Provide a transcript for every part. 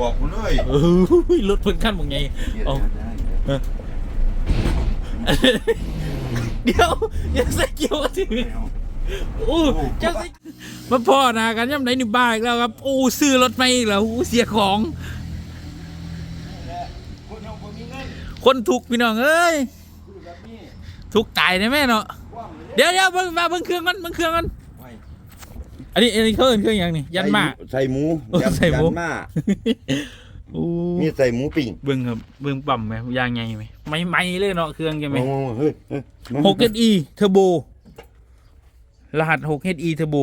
บอกกูเลยเออรถเพิ่นขั้นบอกไงเอาเดี๋ยวยังใส่เกียวก็ถือโอ้เจ้าสิมาพ่อหนากันย่ำไหนนี่บ้าอีกแล้วครับโอ้ซื้อรถไม่อีกแล้วโอ้เสียของ คนเอาคนมีเงินคนถูกข์พี่น้องเอ้ยคือแบบนี้ถูกข์ตายนะแม่เนาะว่างเลยเดี๋ยวเดี๋ยวเบิ่งมาเบิ่งเครื่องมันเบิ่งเครื่องมัน อันนี้อันนี้เขาเอิ้นเครื่องหยังนี่ยันมา ใส่หมูเออใส่หมู ยันมาโอ้มีใส่หมูปิ้งเบิ่งครับเบิ่งปั๊มไหมยางไงไหมไม่ไม่เลยเนาะเครื่องใช่ไหมโอ้โหเฮ้ยเฮ้ยมาหกเออีเทอร์โบรหัสหกเอีเทอร์โบ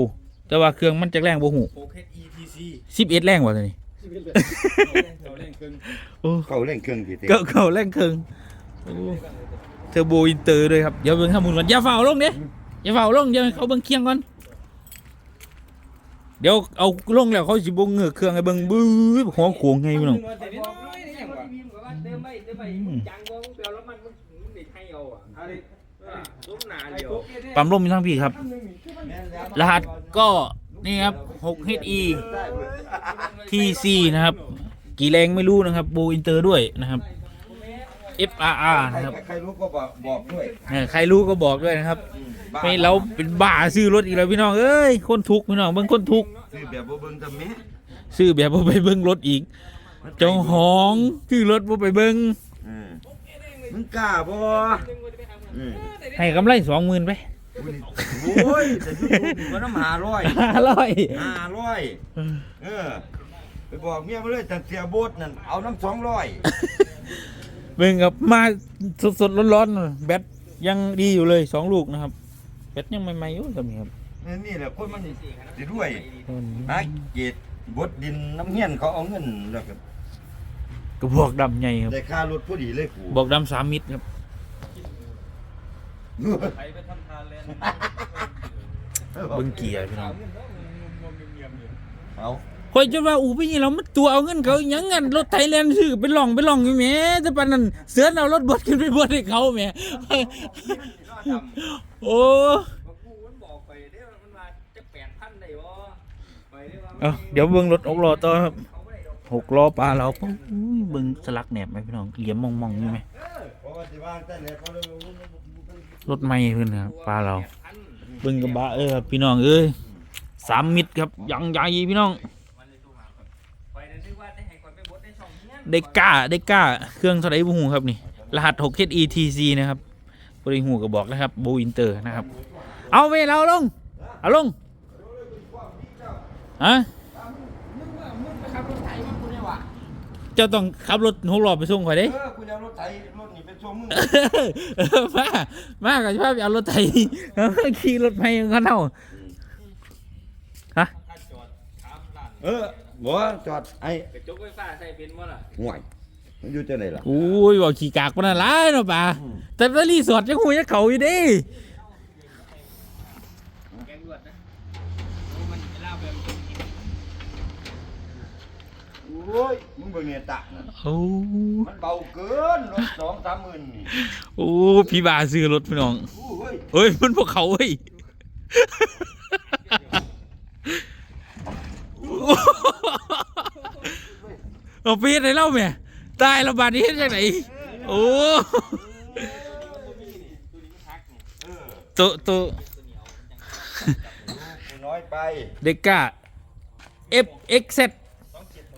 แต่ว่าเครื่องมันจะแรงบ่หู 6HETC สิบเอ็ดแรงกว่าตัวนี้เราเล่นเครื่องโอ้เขาเล่นเครื่องกี่เตะเก่าเก่าแรงเครื่องโอ้เทอร์โบอินเตอร์เลยครับเดี๋ยวเบิ่งข้อมูลก่อนอย่าเฝ้าลงเด้อย่าเฝ้าลงเดี๋ยวให้เขาเบิ่งเคียงก่อน เดี๋ยวเอาลงแล้วเขาสิบ่งเงือกเครื่องให้เบิ่งบื้อหัวโขงไงพี่น้องแต่นิดน้อยนี่อย่างว่าพิมพ์ก็ว่าเติมไม่เติมไม่จังบ่มึงไปเอาแล้วมันมึงมึงได้ให้เอาอะอะไรตุ้มหนาเดียวปั๊มลมมีทั้งพี่ครับ รหัสก็นี่ครับ 6HE TC นะครับ กี่แรงไม่รู้นะครับโบอินเตอร์ด้วยนะครับ FRR นะครับ ใครรู้ก็บอกบอกด้วยเออใครรู้ก็บอกด้วยนะครับไม่เราเป็นบ้าซื้อรถอีกแล้วพี่น้องเอ้ยคนทุกข์พี่น้องเบิ่งคนทุกข์ซื้อแบบบ่เบิ่งทำแม่ซื้อแบบบ่ไปเบิ่งรถอีกเจ้าของซื้อรถบ่ไปเบิ่งอืมมึงกล้าบ่อืมให้กำไรสองหมื่นไปโอ้ยแต่ยูทูบนี่มันน้ำหาร้อยห้าร้อยห้าร้อยเออ ไปบอกเมียมาเลยแต่เสียโบสนั่นเอาน้ำสองร้อย เบิ่งครับมาสดๆร้อนๆแบตยังดีอยู่เลยสองลูกนะครับแบตยังใหม่ๆอยู่สมีครับนี่แหละคนมันสิด้วยหาเกตบดดินน้ำเงี้ยนเขาเอาเงินแล้วก็กระบอกดำใหญ่ครับได้ค่ารถพอดีเลยกูบอกดำสามมิตรครับใครไปทำทานเล่นเบิ่งเกียร์พี่น้องเอา คอยจะว่าอูไปนี่เรามันตัวเอาเงินเขาอีหยังงั้นรถไทยแลนด์ซื้อไปล่องไปล่องอยู่แหมแต่ปานนั้นเสือเอารถบดขึ้นไปบดให้เขาแหมโอ้กูมันบอกไปเด้มันมาจะแปดพันได้บ่ไปได้ว่าเอาเดี๋ยวเบิ่งรถหกล้อต่อครับเขาไม่ได้ดอกหกล้อปลาเราปุ๊บอุ้ยเบิ่งสลักแหนบไหมพี่น้องเหลี่ยมมองๆอยู่ไหมเพราะว่าสิว่างแต่เลยเขาเลยรถไม่ขึ้นครับปลาเราพัน เบิ่งกระบะเอ้ยครับพี่น้องเอ้ยสามมิตรครับยังใหญ่พี่น้อง มันเลยตู้หาก่อนไปนั่นนึกว่า ได้ให้ก่อนไปบดได้สองเงี้ยได้กล้าได้กล้า เครื่องเท่าไหร่บ่ฮู้ครับนี่ รหัส 6HETC นะครับบริหูก็บอกนะครับโบอินเตอร์นะครับ เอาไปเราลง เอาลงอะเจ้าต้องขับรถหกล้อไปส่งข่อยเด้เออกูจะเอารถไถรถนี่เป็นโชว์มือเออมามากับชอบเอารถไถขี่รถไปกันเอาฮะถ้าจอดถามร้านเออ บ่จอดไอ้กระจกไฟฟ้าใส่เป็นบ่ล่ะห่วยมันอยู่จังไดล่ะอุ้ยบอกขี่กากปานนั้นหลายเนาะป่าแต่ว่ารีสอร์ทยังหูยังเขาอยู่เดิแกงรวดนะมันเวลาแบบมันกินโอ้ยมึงเบิ่งเนี่ยตะนั่นโอ้มันเบาเกินรถสองสามหมื่นนี่โอ้พี่บาซื้อรถพี่น้องโอ้ยเฮ้ยมันพวกเขาเฮ้ย เอาไปเฮ็ดให้เล่าแม่ตายระบาดนี้เฮ็ดจังไหนโอ้ตัวตัวกูน้อยไปเด็กก้า F X Z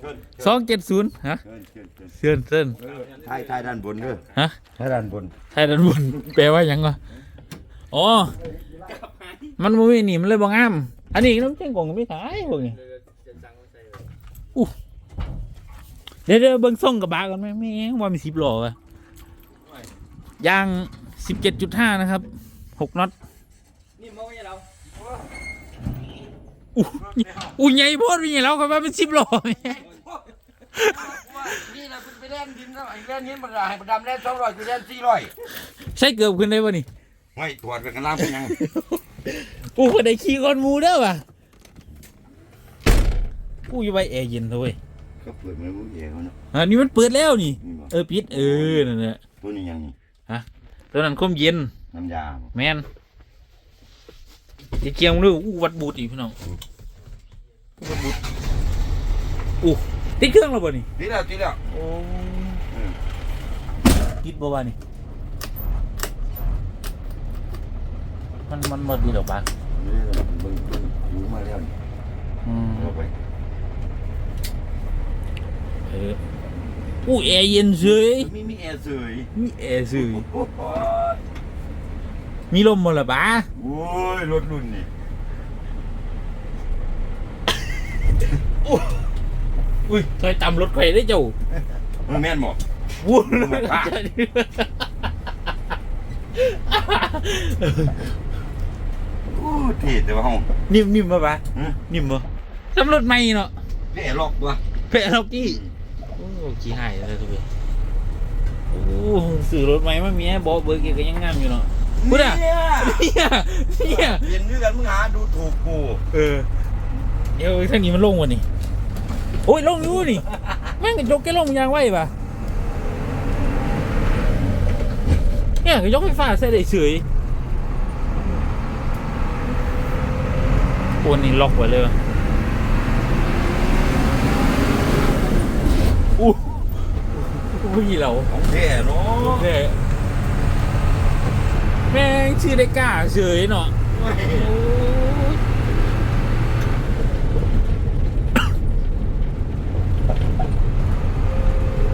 เกินสองเจ็ดศูนย์ฮะเกินเกินเกินเสื่อนเสื่อนเออท้ายท้ายด้านบนเด้อฮะท้ายด้านบนไทยด้านบน แปลว่าหยังวะอ๋อ มันบ่มีนี่มันเลยบ่งาม อันนี้น้ำเจ้งกงก็ไม่ขายพวกนี้ จะสั่งมาใส่เลย เดี๋ยวเดี๋ยวเบิ่งส่งกับบากันไหมแม่งว่ามีสิบหล่อวะยางสิบเจ็ดจุดห้านะครับหกน็อตนี่มองไม่เราอู้อู้ใหญ่โพดเป็นไงแล้วก็ว่าเป็นสิบหล่อแม่นี่นะคุณไปเล่นดินแล้วไอ้เล่นนี้มันให้มันดำเล่นสองร้อยกูเล่นสี่ร้อยใช่เกือบขึ้นได้ป่ะนี่ไม่ตรวจไปกันล่างเป็นยังอู้ก็ได้ขี่ก้อนหมูเด้อว่ะ อู้อยู่ใบแอร์เย็นเถอะเว้ยก็เปิดไม่รู้เอ๋เขาเนาะอันนี้มันเปิดแล้วนี่ นี่บ่เออปิดเออนั่นแหละตัวนี้ยังนี่ตัวนั้นคมเย็น น้ำยาบ่แมนจะเกียงด้วยอู้วัดบูดอีกพี่น้องวัดบูดอู้ติดเครื่องแล้วบ่นี่ทีแล้วทีแล้วโอ้อืมติดบ่วะนี่มันมันหมดดีดอกบางนี่แหละมึงมึงหูมาแล้วนี่อืมเอาไป เอออู้แอร์เย็นเฉยมีมีแอร์เสยมีแอร์เฉยโอ้โหมีลมบ่ล่ะบ้าโอ้ยรถรุ่นนี่อุ้ยถอยต่ำรถไฟได้เจ้ามันแม่นบ่วุ่นมาพาโอ้เท่แต่ว่าห้องนิ่มนิ่มป่ะบ้าฮะนิ่มป่ะสำรถใหม่เนาะแค่ล็อกตัวแพะล็อกกี้โอ้ ขี้หายเลยทุกคนโอ้สื่อรถใหม่มามีให้บอกเบอร์เกก็ยังงามอยู่เนาะพูดอะเนี่ยเนี่ยเนี่ยเรียนด้วยกันมึงหาดูถูกกูเออเดี๋ยวทางนี้มันลงวะนี่โอ้ยลงอยู่นี่แม่งกระจกแกลงยางไว้ป่ะเนี่ยกระจกไฟฟ้าใส่ได้เฉยโอ้นี่ล็อกไว้เลยวะ อุ้ยเราของแท้เนาะแม่แม่งชื่อได้กล้าเฉยเนาะโอ้ยโอ้ย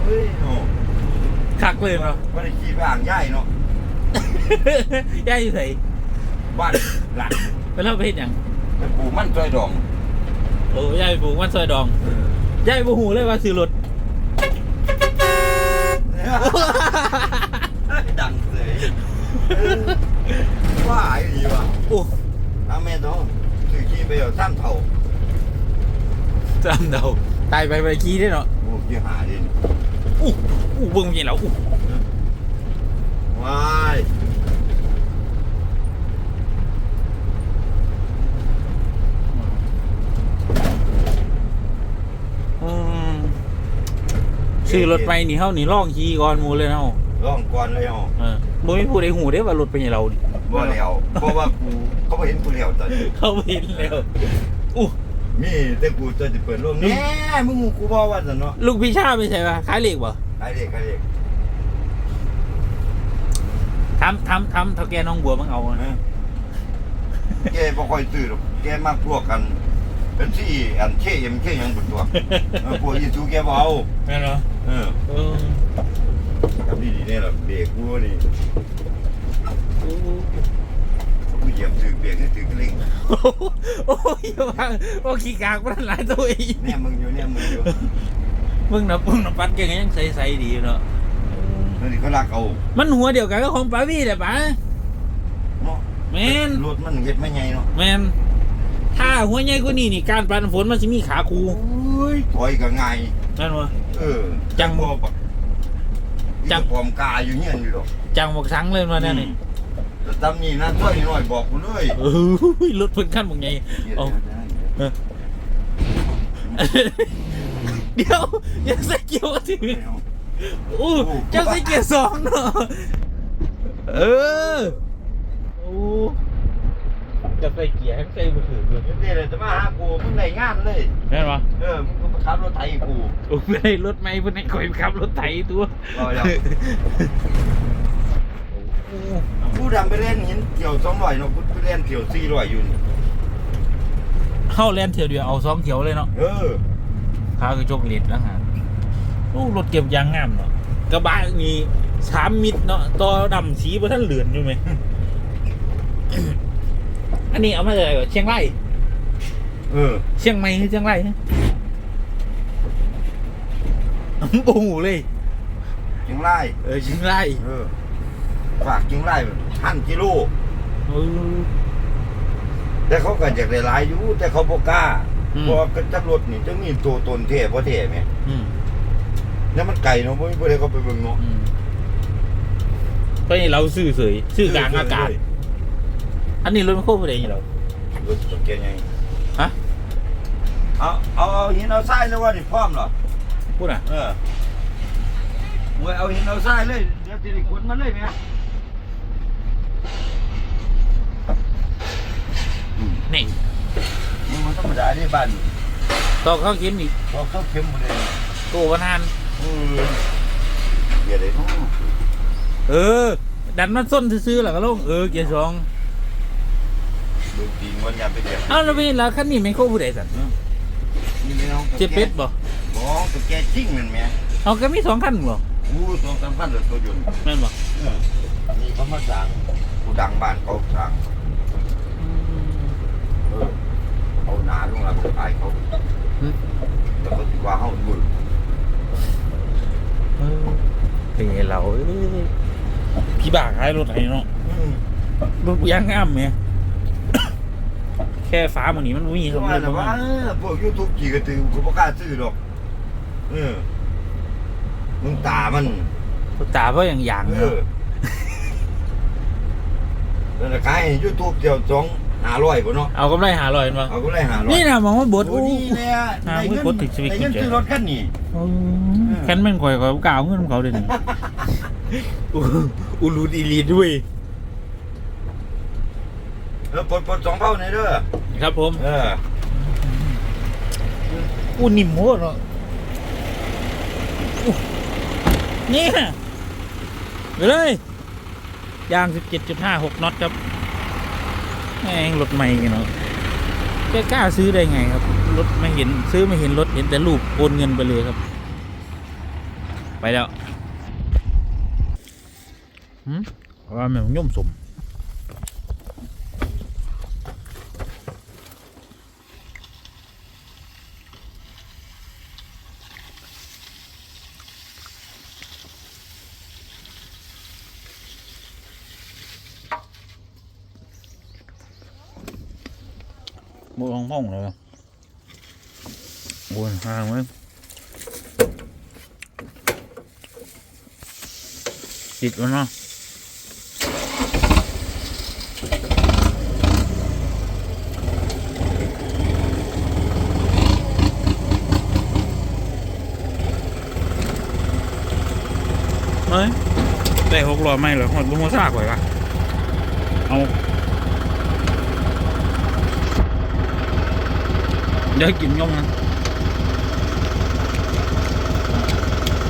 เฮ้ยโอ้คักเลยเนาะไม่ได้ขี่ไปอ่างย่ายเนาะย่าอยู่ไหนบ้านหลังไปเล่าไปเห็นยังไปปลูกมันซอยดองโอ้ย่าไปปลูกมันซอยดองย่าไปหูเลยว่าซื้อรถ ดังเลยว่าไอ้ ดีวะโอ้ถ้าแม่ต้องถือขี่ไปเอาซ้ำเท่าจำเดาตายไปไปขี้ได้เนาะโอ้ยหาดิอู้อู้เบิ่งมีแล้วอู้ว้ายอืมซื้อรถไปนี่เฮานี่ล่องขี่ก่อนหมูเลยเฮา ร้องก่อนเลยอ๋อเออบ่มีผู้ใดหูได้ว่ารถเป็นเราดิบ่แล้วเพราะว่ากูเขาบ่เห็นกูแล้วตอนนี้เขาเห็นแล้วอู้มีแต่กูจะเปิดโรงแหน่มึงกูบอกว่าซั่นเนาะลูกพี่ชาไม่ใช่ป่ะขายเหล็กบ่ไอ้เด็กไอ้เด็กทำทำทำเท่าแกน้องบัวมึงเอานะ แกบ่ค่อยซื้อหรอกแกมาพวกกันเป็นที่อันเคเอ็มเคหยังบนตัวเออพวกอีซูแกบ่เอาแม่นเหรอเออเออ ทำดีๆเนี่ยล่ะเบรกกูนี่กูเหยียบถึกเบรกนี่ถึกกระลิ่งโอ้ยว่าโอ้ขี้กากมันหลายตัวอีกเนี่ยมึงอยู่เนี่ยมึงอยู่มึงนะมึงนะปัดเก่งยังใสๆดีอยู่เนาะนี่เขารักเอามันหัวเดียวกันก็ของปาวี่แหละป๋าเนาะแม่นรถมันเฮ็ดไม่ใหญ่เนาะแม่นถ้าหัวใหญ่กว่านี้นี่การปันฝนมันจะมีขาคูโอ้ยถอยก็ง่ายนั่นวะเออจังบ่บัก จัจังงความกาอยู่เฮียนอยู่ดอกจังบอกสังเลยมาแน่นี่แต่ตำนี้นะช่วยหน่อยบอกกูเลยเออรถเพิ่นขั้นบางไงเอาเดี๋ยวอย่าใส่เกียร์กันทีอู้เจ้าใส่เกียร์สองเนาะเออโอ้ จะใส่เกียร์ให้ใส่มือถือเลยนี่เลยจะมาหากูมึงได้งานเลยแม่นปะเออมึงก็มาขับรถไถกูโอ้ไม่ได้รถไม่เพิ่นให้คอยขับรถไถตัวเอาแล้วโอ้กูดำไปเล่นหินเกี่ยวสองร้อยเนาะกูไปเล่นเกี่ยวสี่ร้อยอยู่นี่เข้าแลนเที่ยวเดียวเอาสองเที่ยวเลยเนาะเออพากระจกเหล็ดแล้วฮะโอ้รถเก็บยางงามเนาะกระบะนี่สามมิดเนาะตัวดำสีบนท่านเหลือนอยู่ไหม อันนี้เอามาจากไหนวะเชียงรายเออ เชียงใหม่หรือเชียงรายฮะโอ้โหเลย เชียงรายเออเชียงรายเออ ฝากเชียงรายพันกิโลเออแต่เขาก็อยากได้หลายอยู่แต่เขาบ่กล้าอืม เพราะว่ากระจับรถนี่จะมีตัวตนเท่บ่เท่แม่อืมแล้วมันไกลเนาะบ่มีผู้ใดเขาไปเบิ่งเนาะอืมเพราะนี่เราซื้อเสยซื้อกลางอากาศ อันนี้รถมันโคตรอะไรอย่างเงี้ยเรารถตัวแกใหญ่ฮะเอาเอาเอาหินเอาทรายแล้วว่านี่พร้อมเหรอพูดอะเออมวยเอาหินเอาทรายเลยเดี๋ยวจะได้ขนมันเลยไหมนี่มันธรรมดาที่บ้านต่อเข้ากินอีกพอเขาเข้มหมดเลยตัววันหันเออเกียร์เลยเนาะเออ ดันมันส้นซื้อๆแล้วก็ลงเออเกียร์สอง ดูจริงวันยามไปเดียวเอ้าแล้วเป็นแล้วคันนี้ไม่โคผู้ใดสันนี่ไม่เอาเจ็บเป็ดบ่บ่ตัวแกจริงนั่นแหม่เอาก็มีสองคันบ่อู้ตัวสำคัญเลยตัวยุนต์แม่นบ่เออนี่เขามาสั่งกูดังบ้านเขาสั่งเออเอาหนาลงแล้วก็ขายเขาแล้วก็ถือว่าเขาบุญเออเป็นไงเราเอ้ยพี่บ้าขายรถไห้เนาะรถยางงามแหม แค่ฟ้าหมันนี้มันบ่มีนี่สมว่าเลยแต่ประว่ามาณเออพวกยูทูบกี่กระตือกูบ่กล้าซื้อหรอกเออมึงตามันตาเพราะอย่างอย่างเอเนาะอแล้วขายยูทูบเดียวสองห้าร้อยบ่เนาะเอากำไรหาลอยมาเอาก็ได้ห้าร้อยนี่นะมองว่าบดโอ้อู้นี่เนี่ยหาได้ไม่เงินกดติดชีวิตได้เงินจริงๆซื้อรถคันนี้ แค่นแม่งข่อยข่อยกล่าวเงินของเขาเดี๋ยวนี้อูอูรูดีลีด้วย เออปลดปลดสองเท่าในอยเด้อครับผมเอออูนิ่มโหดเนาะอู้เนี่ยไปเลยยาง 17.56น็อตครับแม่งรถใหม่กันเนาะแกกล้าซื้อได้ไงครับ รถไม่เห็นซื้อไม่เห็นรถเห็นแต่รูปโอนเงินไปเลยครับ ไปแล้วหืมว่าแม่งย่อมสม บนห้องเลยบนห้างไหมติดวะเนาะไม่ยได้หกร้อยไม่เหรอหดลุงมาซากไว้ปะเอา ได้กินยงนะ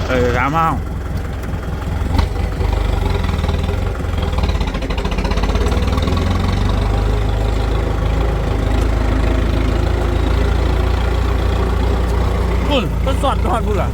เออสามเอาคุณเป็นสอดทอดปุ่นล่